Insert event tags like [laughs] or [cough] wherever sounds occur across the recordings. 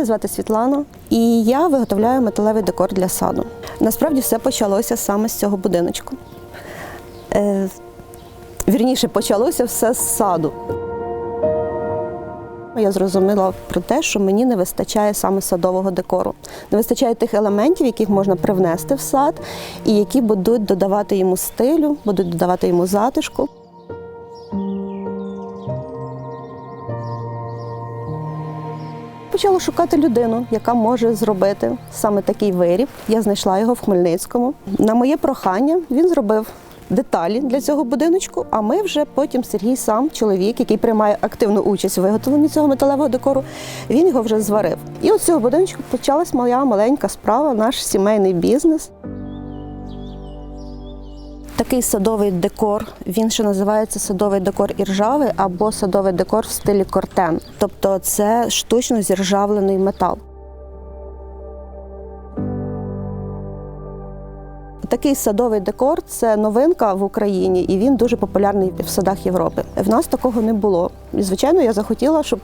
Мене звати Світлана, і я виготовляю металевий декор для саду. Насправді все почалося саме з цього будиночку. Е, вірніше, почалося все з саду. Я зрозуміла про те, що мені не вистачає саме садового декору. Не вистачає тих елементів, яких можна привнести в сад, і які будуть додавати йому стилю, будуть додавати йому затишку. Почала шукати людину, яка може зробити саме такий виріб. Я знайшла його в Хмельницькому. На моє прохання він зробив деталі для цього будиночку. А ми вже потім Сергій сам, чоловік, який приймає активну участь у виготовленні цього металевого декору, він його вже зварив. І от цього будиночку почалась моя маленька справа, наш сімейний бізнес. Такий садовий декор, він ще називається садовий декор іржави або садовий декор в стилі кортен. Тобто це штучно зіржавлений метал. Такий садовий декор це новинка в Україні, і він дуже популярний в садах Європи. В нас такого не було. І, звичайно, я захотіла, щоб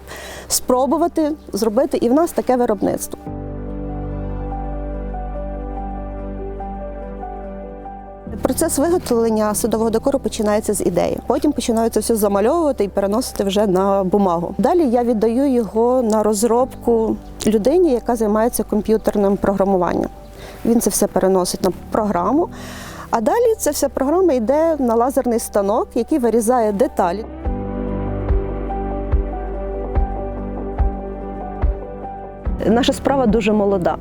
спробувати зробити і в нас таке виробництво. Процес виготовлення садового декору починається з ідеї. Потім починаються все замальовувати і переносити вже на бумагу. Далі я віддаю його на розробку людині, яка займається комп'ютерним програмуванням. Він це все переносить на програму. А далі ця вся програма йде на лазерний станок, який вирізає деталі. Наша справа дуже молода.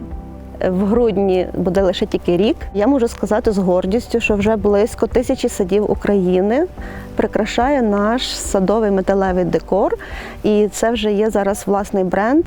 В грудні буде лише тільки рік. Я можу сказати з гордістю, що вже близько тисячі садів України прикрашає наш садовий металевий декор, і це вже є зараз власний бренд.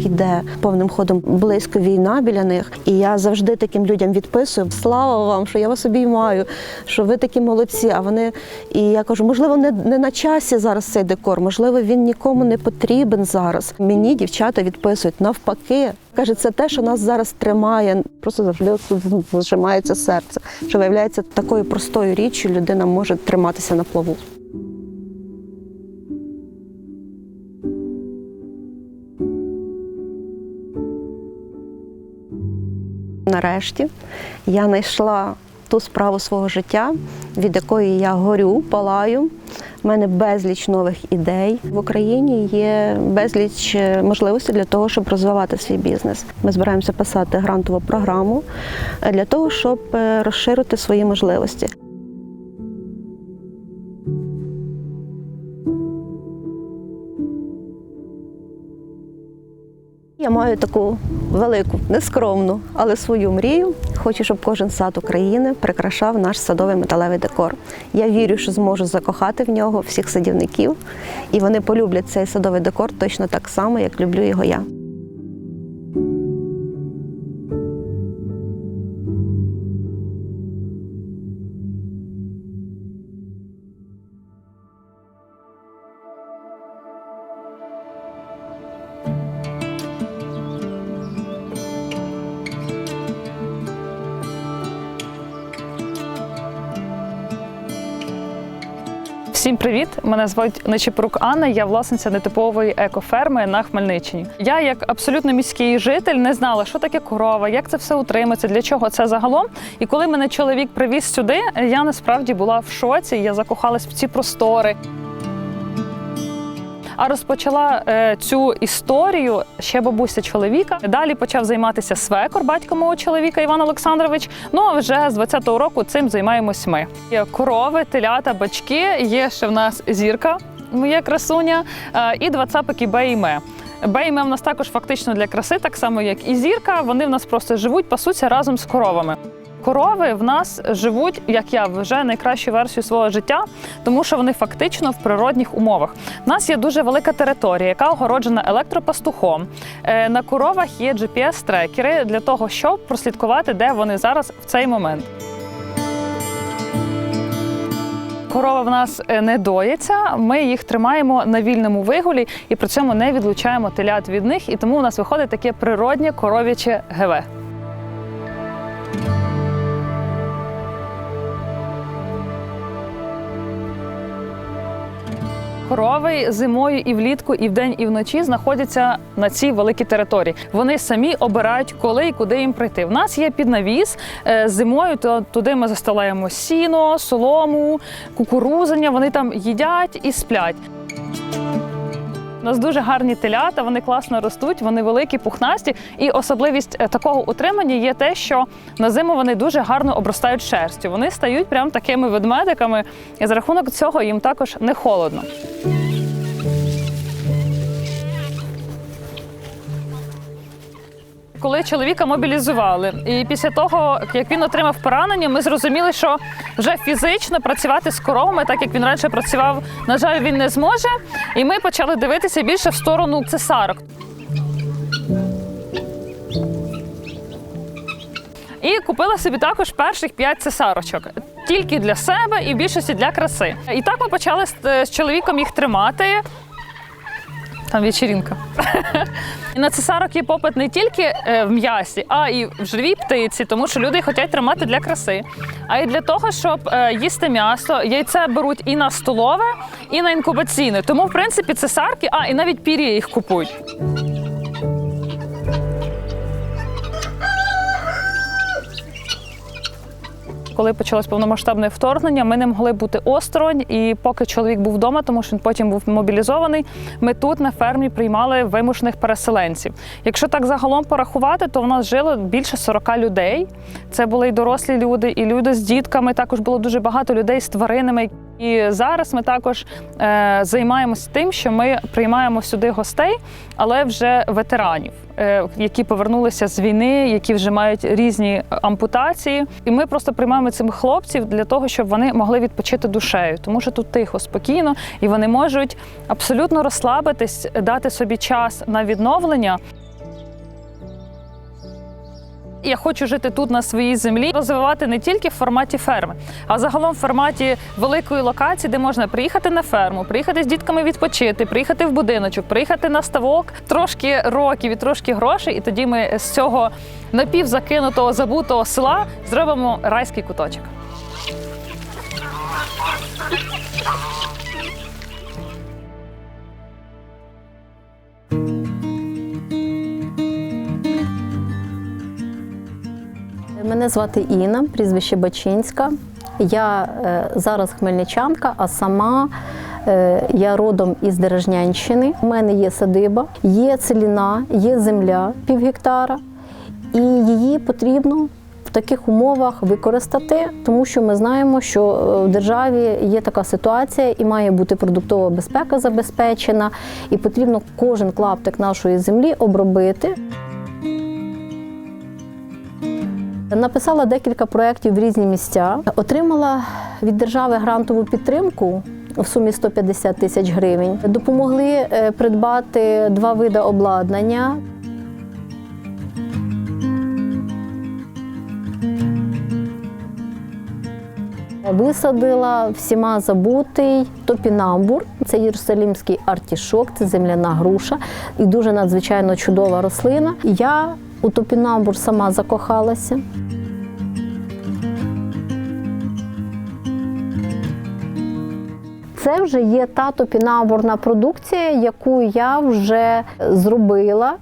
Іде повним ходом близько війна біля них, і я завжди таким людям відписую: слава вам, що я вас обіймаю, що ви такі молодці. А вони і я кажу, можливо, не, не на часі зараз цей декор, можливо, він нікому не потрібен зараз. Мені дівчата відписують навпаки. Каже, це те, що нас зараз тримає. Просто завжди зжимається серце. Що виявляється такою простою річчю, людина може триматися на плаву. Нарешті я знайшла ту справу свого життя, від якої я горю, палаю. У мене безліч нових ідей. В Україні є безліч е, можливостей для того, щоб розвивати свій бізнес. Ми збираємося писати грантову програму е, для того, щоб е, розширити свої можливості. Я маю таку велику, нескромну, але свою мрію. Хочу, щоб кожен сад України прикрашав наш садовий металевий декор. Я вірю, що зможу закохати в нього всіх садівників, і вони полюблять цей садовий декор точно так само, як люблю його я. Всім привіт! Мене звуть Нечіпрук Анна. Я власниця нетипової екоферми на Хмельниччині. Я, як абсолютно міський житель, не знала, що таке корова, як це все утримується, для чого це загалом. І коли мене чоловік привіз сюди, я насправді була в шоці. Я закохалась в ці простори. А розпочала е, цю історію ще бабуся чоловіка. Далі почав займатися свекор, батько мого чоловіка Іван Олександрович. Ну а вже з 20-го року цим займаємось ми. Є корови, телята, бачки. Є ще в нас зірка, моя красуня, е, і два цапики Б і Ме. Б і Ме в нас також фактично для краси, так само як і зірка. Вони в нас просто живуть, пасуться разом з коровами. Корови в нас живуть, як я вважаю, найкращу версію свого життя, тому що вони фактично в природних умовах. У нас є дуже велика територія, яка огороджена електропастухом. Е, На коровах є GPS-трекери для того, щоб прослідкувати, де вони зараз в цей момент. Корова в нас е, не доїться, ми їх тримаємо на вільному вигулі і при цьому не відлучаємо телят від них, і тому у нас виходить таке природнє коров'яче ГВ. Корови зимою і влітку, і вдень, і вночі знаходяться на цій великій території. Вони самі обирають, коли і куди їм прийти. В нас є піднавіс е, зимою, то туди ми застилаємо сіно, солому, кукурузання. Вони там їдять і сплять. У нас дуже гарні телята, вони класно ростуть, вони великі, пухнасті. І особливість е, такого утримання є те, що на зиму вони дуже гарно обростають шерстю. Вони стають прям такими ведмедиками, і за рахунок цього їм також не холодно. Коли чоловіка мобілізували, і після того, як він отримав поранення, ми зрозуміли, що вже фізично працювати з коровами, так як він раніше працював, на жаль, він не зможе. І ми почали дивитися більше в сторону цесарок. І купила собі також перших п'ять цесарочок. Тільки для себе і в більшості для краси. І так ми почали з, з чоловіком їх тримати. Там вечірінка. [laughs] І на цесарок є попит не тільки е, в м'ясі, а і в живій птиці, тому що люди хочуть тримати для краси, а й для того, щоб е, їсти м'ясо. Яйце беруть і на столове, і на інкубаційне. Тому, в принципі, цесарки, а і навіть пір'я їх купують. Коли почалось повномасштабне вторгнення, ми не могли бути осторонь. І поки чоловік був вдома, тому що він потім був мобілізований, ми тут на фермі приймали вимушених переселенців. Якщо так загалом порахувати, то в нас жило більше 40 людей. Це були і дорослі люди, і люди з дітками. Також було дуже багато людей з тваринами. І зараз ми також е, займаємося тим, що ми приймаємо сюди гостей, але вже ветеранів, е, які повернулися з війни, які вже мають різні ампутації. І ми просто приймаємо цих хлопців для того, щоб вони могли відпочити душею, тому що тут тихо, спокійно, і вони можуть абсолютно розслабитись, дати собі час на відновлення. Я хочу жити тут на своїй землі, розвивати не тільки в форматі ферми, а загалом в форматі великої локації, де можна приїхати на ферму, приїхати з дітками відпочити, приїхати в будиночок, приїхати на ставок, трошки років і трошки грошей. І тоді ми з цього напівзакинутого забутого села зробимо райський куточок. Мене звати Інна, прізвище Бачинська. Я е, зараз хмельничанка, а сама е, я родом із Дережнянщини. У мене є садиба, є целіна, є земля пів гектара, і її потрібно в таких умовах використати, тому що ми знаємо, що е, в державі є така ситуація і має бути продуктова безпека забезпечена, і потрібно кожен клаптик нашої землі обробити. Написала декілька проєктів в різні місця. Отримала від держави грантову підтримку в сумі 150 тисяч гривень. Допомогли е, придбати два види обладнання. Висадила всіма забутий топінамбур. Це єрусалімський артішок, це земляна груша і дуже надзвичайно чудова рослина. Я у топінамбур сама закохалася. Це вже є та топінамбурна продукція, яку я вже зробила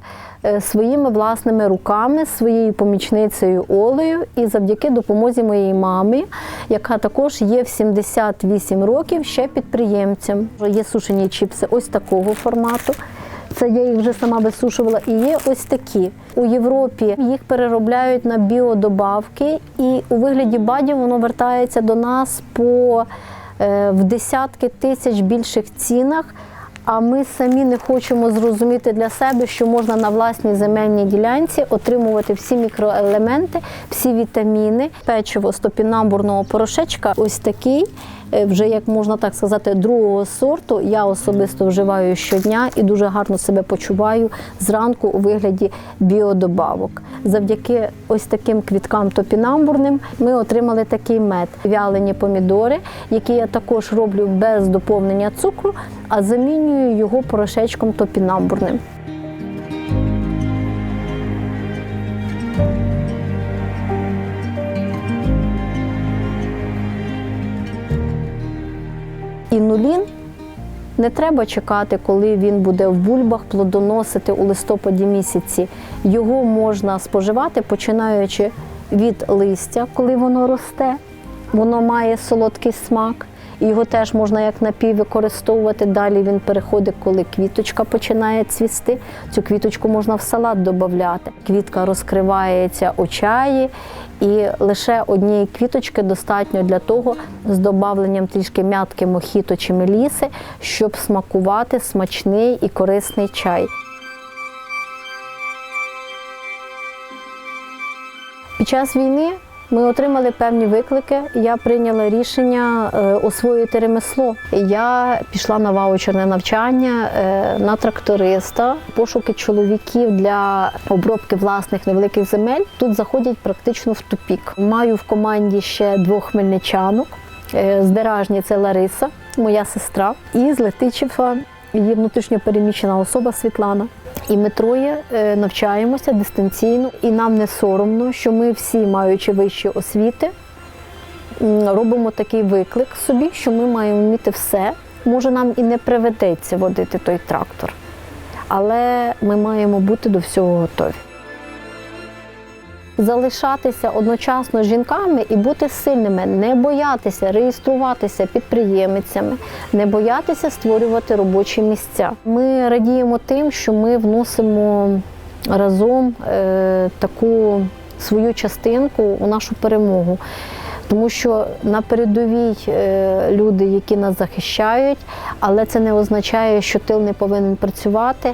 е, своїми власними руками, своєю помічницею Олею, і завдяки допомозі моєї мами, яка також є в 78 років ще підприємцем. Є сушені чіпси ось такого формату. Це я їх вже сама висушувала. І є ось такі. У Європі їх переробляють на біодобавки, і у вигляді бадів воно вертається до нас по е, в десятки тисяч більших цінах. А ми самі не хочемо зрозуміти для себе, що можна на власній земельній ділянці отримувати всі мікроелементи, всі вітаміни. Печиво з топінамбурного порошечка ось такий, вже як можна так сказати, другого сорту. Я особисто вживаю щодня і дуже гарно себе почуваю зранку у вигляді біодобавок. Завдяки ось таким квіткам топінамбурним ми отримали такий мед. Вялені помідори, які я також роблю без доповнення цукру, а замінюю його порошечком топінамбурним. Інулін Не треба чекати, коли він буде в бульбах плодоносити у листопаді місяці. Його можна споживати, починаючи від листя, коли воно росте. Воно має солодкий смак. Його теж можна як напій використовувати. Далі він переходить, коли квіточка починає цвісти. Цю квіточку можна в салат додати. Квітка розкривається у чаї, і лише однієї квіточки достатньо для того, з додавленням трішки м'ятки мохіто чи меліси, щоб смакувати смачний і корисний чай. Під час війни ми отримали певні виклики. Я прийняла рішення е, освоїти ремесло. Я пішла на ваучерне навчання е, на тракториста. Пошуки чоловіків для обробки власних невеликих земель тут заходять практично в тупік. Маю в команді ще двох хмельничанок. Е, З це Лариса, моя сестра, і з Летичева її внутрішньопереміщена особа Світлана. І ми троє е, навчаємося дистанційно, і нам не соромно, що ми всі, маючи вищі освіти, робимо такий виклик собі, що ми маємо вміти все. Може, нам і не приведеться водити той трактор, але ми маємо бути до всього готові. Залишатися одночасно жінками і бути сильними, не боятися реєструватися підприємицями, не боятися створювати робочі місця. Ми радіємо тим, що ми вносимо разом е, таку свою частинку у нашу перемогу. Тому що на передовій е, люди, які нас захищають, але це не означає, що тил не повинен працювати.